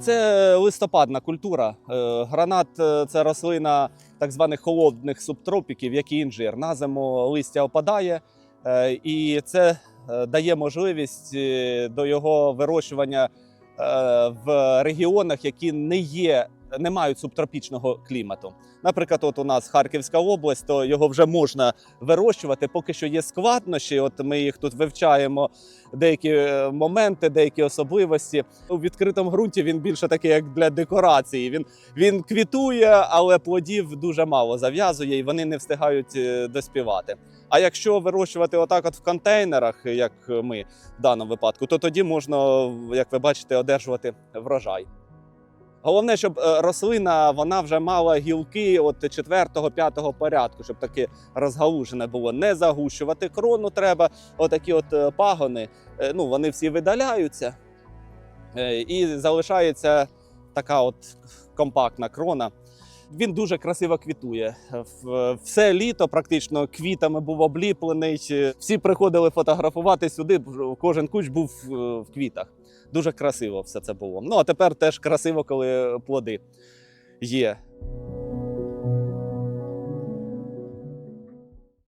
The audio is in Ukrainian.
Це листопадна культура. Е, Гранат е, це рослина так званих холодних субтропіків, як і інжир. На зиму листя опадає, е, і це дає можливість до його вирощування в регіонах, які не є. Не мають субтропічного клімату. Наприклад, от у нас Харківська область, то його вже можна вирощувати. Поки що є складнощі. От ми їх тут вивчаємо, деякі е, моменти, деякі особливості. У відкритому ґрунті він більше такий, як для декорації. Він, він квітує, але плодів дуже мало зав'язує, і вони не встигають е, доспівати. А якщо вирощувати отак, от в контейнерах, як ми в даному випадку, то тоді можна, як ви бачите, одержувати врожай. Головне, щоб е, рослина вона вже мала гілки от 4-5 порядку, щоб таке розгалужене було. Не загущувати крону треба. Отакі от е, пагони, е, ну вони всі видаляються, і залишається така от компактна крона. Він дуже красиво квітує. Все літо практично квітами був обліплений. Всі приходили фотографувати сюди. Кожен куч був е, в квітах. Дуже красиво все це було. Ну а тепер теж красиво, коли плоди є.